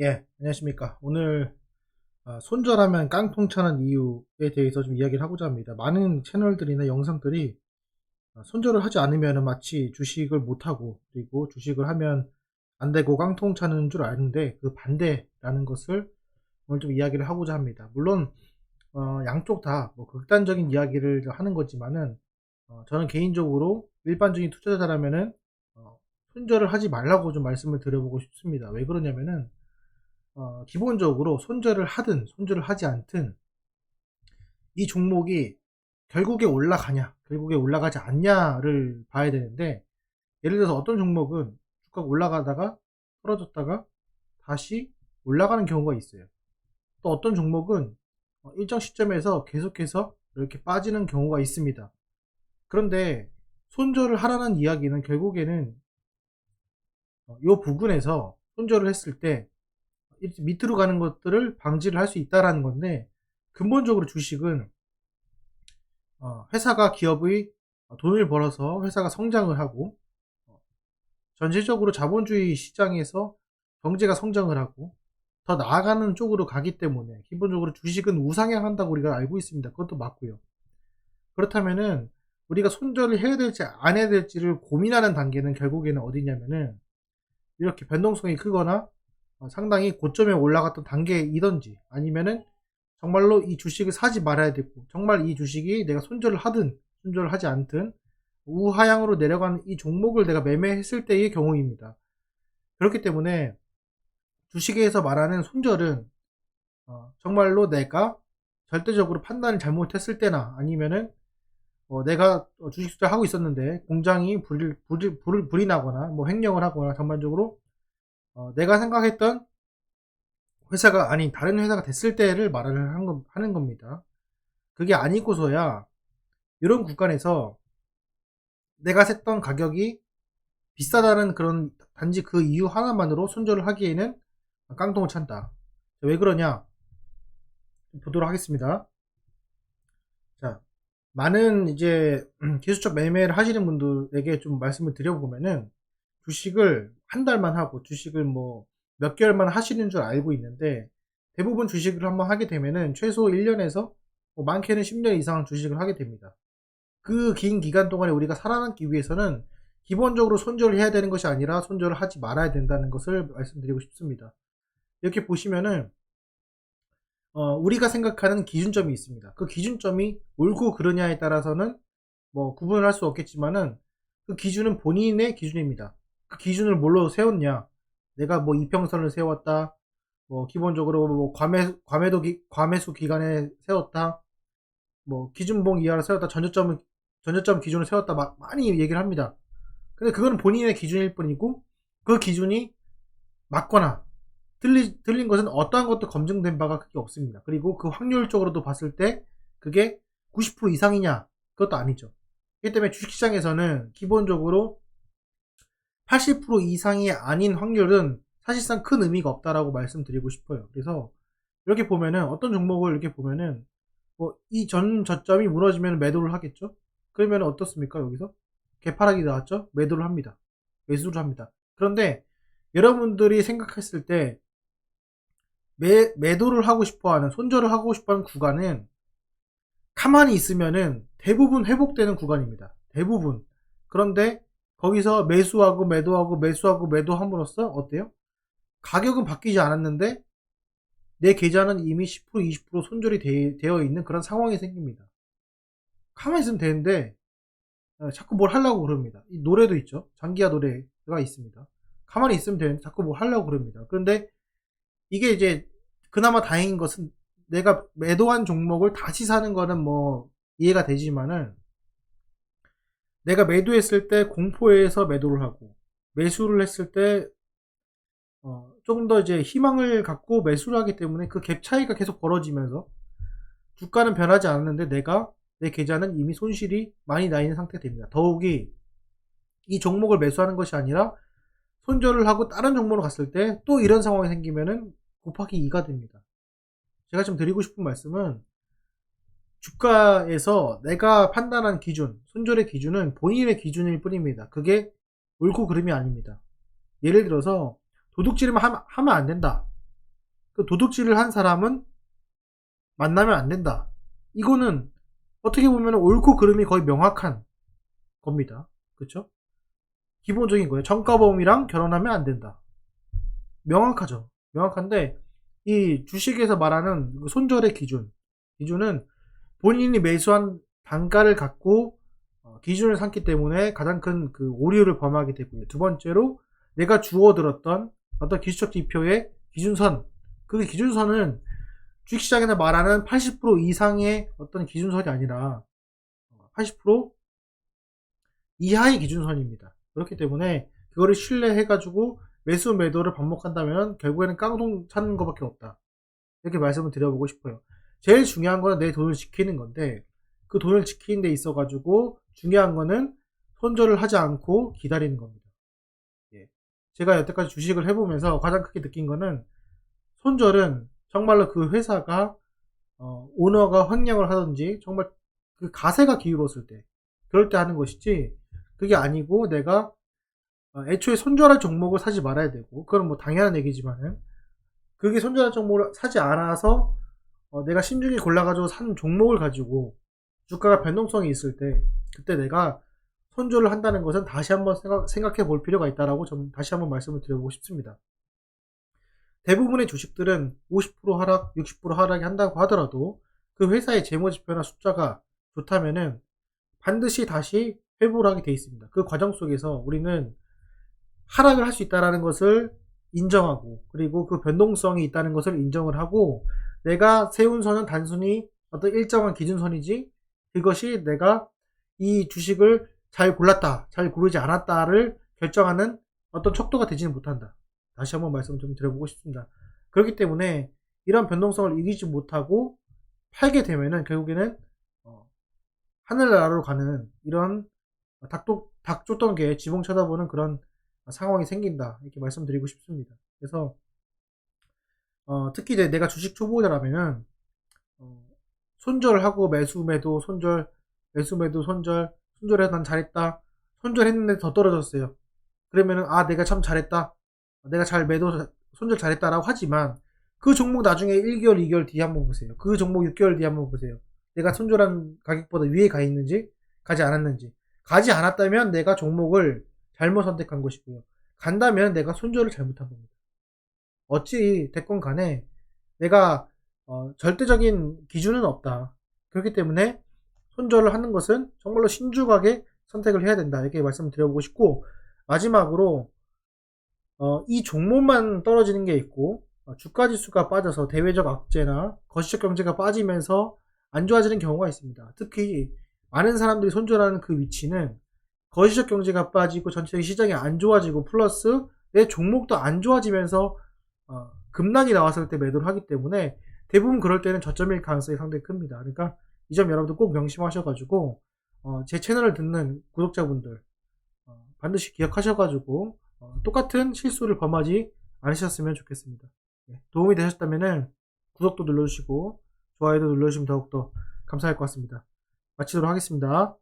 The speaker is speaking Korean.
예, 안녕하십니까. 오늘 아, 손절하면 깡통 차는 이유에 대해서 좀 이야기를 하고자 합니다. 많은 채널들이나 영상들이 아, 손절을 하지 않으면 마치 주식을 못하고 그리고 주식을 하면 안 되고 깡통 차는 줄 아는데 그 반대라는 것을 오늘 좀 이야기를 하고자 합니다. 물론 어, 양쪽 다 뭐 극단적인 이야기를 하는 거지만은 어, 저는 개인적으로 일반적인 투자자라면은 어, 손절을 하지 말라고 좀 말씀을 드려보고 싶습니다. 왜 그러냐면은 어, 기본적으로 손절을 하든 손절을 하지 않든 이 종목이 결국에 올라가냐, 결국에 올라가지 않냐를 봐야 되는데 예를 들어서 어떤 종목은 주가가 올라가다가 떨어졌다가 다시 올라가는 경우가 있어요. 또 어떤 종목은 어, 일정 시점에서 계속해서 이렇게 빠지는 경우가 있습니다. 그런데 손절을 하라는 이야기는 결국에는 어, 이 부분에서 손절을 했을 때 밑으로 가는 것들을 방지를 할 수 있다라는 건데 근본적으로 주식은 어, 회사가 기업의 돈을 벌어서 회사가 성장을 하고 어, 전체적으로 자본주의 시장에서 경제가 성장을 하고 더 나아가는 쪽으로 가기 때문에 기본적으로 주식은 우상향한다고 우리가 알고 있습니다. 그것도 맞고요. 그렇다면은 우리가 손절을 해야 될지 안 해야 될지를 고민하는 단계는 결국에는 어디냐면은 이렇게 변동성이 크거나 어, 상당히 고점에 올라갔던 단계이던지 아니면은 정말로 이 주식을 사지 말아야 되고 정말 이 주식이 내가 손절을 하든 손절을 하지 않든 우하향으로 내려가는 이 종목을 내가 매매했을 때의 경우입니다. 그렇기 때문에 주식에서 말하는 손절은 어, 정말로 내가 절대적으로 판단을 잘못했을 때나 아니면은 어, 내가 주식 투자를 하고 있었는데 공장이 불이, 불이, 불이, 불이 나거나 뭐 횡령을 하거나 전반적으로 어, 내가 생각했던 회사가 아닌 다른 회사가 됐을 때를 말을 하는, 겁니다. 그게 아니고서야 이런 구간에서 내가 셌던 가격이 비싸다는 그런 단지 그 이유 하나만으로 손절을 하기에는 깡통을 찬다. 왜 그러냐? 보도록 하겠습니다. 자, 많은 이제 기술적 매매를 하시는 분들에게 좀 말씀을 드려보면은 주식을 한 달만 하고 주식을 뭐 몇 개월만 하시는 줄 알고 있는데 대부분 주식을 한번 하게 되면은 최소 1년에서 뭐 많게는 10년 이상 주식을 하게 됩니다. 그 긴 기간 동안에 우리가 살아남기 위해서는 기본적으로 손절을 해야 되는 것이 아니라 손절을 하지 말아야 된다는 것을 말씀드리고 싶습니다. 이렇게 보시면은 어, 우리가 생각하는 기준점이 있습니다. 그 기준점이 옳고 그르냐에 따라서는 뭐 구분을 할 수 없겠지만은 그 기준은 본인의 기준입니다. 그 기준을 뭘로 세웠냐? 내가 뭐 이평선을 세웠다. 뭐 기본적으로 뭐 과매 과매도 기, 과매수 기간에 세웠다. 뭐 기준봉 이하로 세웠다. 전저점 전저점 기준을 세웠다. 막 많이 얘기를 합니다. 근데 그건 본인의 기준일 뿐이고 그 기준이 맞거나 틀리, 틀린 것은 어떠한 것도 검증된 바가 크게 없습니다. 그리고 그 확률적으로도 봤을 때 그게 90% 이상이냐? 그것도 아니죠. 그렇기 때문에 주식시장에서는 기본적으로 80% 이상이 아닌 확률은 사실상 큰 의미가 없다라고 말씀드리고 싶어요. 그래서 이렇게 보면은 어떤 종목을 이렇게 보면은 뭐 이 전 저점이 무너지면 매도를 하겠죠. 그러면 어떻습니까 여기서 개파락이 나왔죠. 매도를 합니다. 매수를 합니다. 그런데 여러분들이 생각했을 때 매, 매도를 하고 싶어하는 손절을 하고 싶어하는 구간은 가만히 있으면은 대부분 회복되는 구간입니다. 대부분. 그런데 거기서 매수하고 매도하고 매수하고 매도함으로써 어때요? 가격은 바뀌지 않았는데 내 계좌는 이미 10% 20% 손절이 되, 되어 있는 그런 상황이 생깁니다. 가만히 있으면 되는데 어, 자꾸 뭘 하려고 그럽니다. 이 노래도 있죠. 장기화 노래가 있습니다. 가만히 있으면 되는데 자꾸 뭘 하려고 그럽니다. 그런데 이게 이제 그나마 다행인 것은 내가 매도한 종목을 다시 사는 거는 뭐 이해가 되지만은 내가 매도했을 때 공포에서 매도를 하고 매수를 했을 때 어, 조금 더 이제 희망을 갖고 매수를 하기 때문에 그 갭 차이가 계속 벌어지면서 주가는 변하지 않았는데 내가 내 계좌는 이미 손실이 많이 나 있는 상태가 됩니다. 더욱이 이 종목을 매수하는 것이 아니라 손절을 하고 다른 종목으로 갔을 때 또 이런 상황이 생기면은 곱하기 2가 됩니다. 제가 좀 드리고 싶은 말씀은 주가에서 내가 판단한 기준, 손절의 기준은 본인의 기준일 뿐입니다. 그게 옳고 그름이 아닙니다. 예를 들어서 도둑질만 하면 안 된다. 그 도둑질을 한 사람은 만나면 안 된다. 이거는 어떻게 보면 옳고 그름이 거의 명확한 겁니다. 그렇죠? 기본적인 거예요. 정가범이랑 결혼하면 안 된다. 명확하죠. 명확한데 이 주식에서 말하는 그 손절의 기준, 기준은 본인이 매수한 단가를 갖고 어, 기준을 삼기 때문에 가장 큰 그 오류를 범하게 되고요. 두 번째로 내가 주어들었던 어떤 기술적 지표의 기준선, 그 기준선은 주식시장에서 말하는 80% 이상의 어떤 기준선이 아니라 80% 이하의 기준선입니다. 그렇기 때문에 그거를 신뢰해가지고 매수 매도를 반복한다면 결국에는 깡통 찾는 것밖에 없다. 이렇게 말씀을 드려보고 싶어요. 제일 중요한 거는 내 돈을 지키는 건데 그 돈을 지키는 데 있어 가지고 중요한 거는 손절을 하지 않고 기다리는 겁니다. 예. 제가 여태까지 주식을 해보면서 가장 크게 느낀 거는 손절은 정말로 그 회사가 어, 오너가 횡령을 하든지 정말 그 가세가 기울었을 때 그럴 때 하는 것이지 그게 아니고 내가 어, 애초에 손절할 종목을 사지 말아야 되고 그건 뭐 당연한 얘기지만은 그게 손절할 종목을 사지 않아서 어, 내가 신중히 골라가지고 산 종목을 가지고 주가가 변동성이 있을 때 그때 내가 손절을 한다는 것은 다시 한번 생각, 해볼 필요가 있다라고 좀 다시 한번 말씀을 드려보고 싶습니다. 대부분의 주식들은 50% 하락, 60% 하락이 한다고 하더라도 그 회사의 재무지표나 숫자가 좋다면은 반드시 다시 회복을 하게 돼 있습니다. 그 과정 속에서 우리는 하락을 할 수 있다는 것을 인정하고 그리고 그 변동성이 있다는 것을 인정을 하고 내가 세운 선은 단순히 어떤 일정한 기준선이지 그것이 내가 이 주식을 잘 골랐다, 잘 고르지 않았다를 결정하는 어떤 척도가 되지는 못한다. 다시 한번 말씀 좀 드려보고 싶습니다. 그렇기 때문에 이런 변동성을 이기지 못하고 팔게 되면은 결국에는 어, 하늘나라로 가는 이런 닭도, 닭 쫓던 게 지붕 쳐다보는 그런 상황이 생긴다. 이렇게 말씀드리고 싶습니다. 그래서 어, 특히 이제 내가 주식 초보자라면은 어, 손절하고 매수 매도 손절 매수 매도 손절 손절해 난 잘했다. 손절했는데 더 떨어졌어요. 그러면은 아 내가 참 잘했다. 내가 잘 매도 손절 잘했다라고 하지만 그 종목 나중에 1개월, 2개월 뒤에 한번 보세요. 그 종목 6개월 뒤에 한번 보세요. 내가 손절한 가격보다 위에 가 있는지 가지 않았는지 가지 않았다면 내가 종목을 잘못 선택한 것이고요. 간다면 내가 손절을 잘못한 겁니다. 어찌 됐건 간에 내가 어, 절대적인 기준은 없다. 그렇기 때문에 손절을 하는 것은 정말로 신중하게 선택을 해야 된다. 이렇게 말씀을 드려보고 싶고 마지막으로 어, 이 종목만 떨어지는 게 있고 어, 주가 지수가 빠져서 대외적 악재나 거시적 경제가 빠지면서 안 좋아지는 경우가 있습니다. 특히 많은 사람들이 손절하는 그 위치는 거시적 경제가 빠지고 전체적인 시장이 안 좋아지고 플러스 내 종목도 안 좋아지면서 어, 급락이 나왔을 때 매도를 하기 때문에 대부분 그럴 때는 저점일 가능성이 상당히 큽니다. 그러니까 이 점 여러분들 꼭 명심하셔가지고 어, 제 채널을 듣는 구독자분들 어, 반드시 기억하셔가지고 어, 똑같은 실수를 범하지 않으셨으면 좋겠습니다. 네, 도움이 되셨다면 구독도 눌러주시고 좋아요도 눌러주시면 더욱더 감사할 것 같습니다. 마치도록 하겠습니다.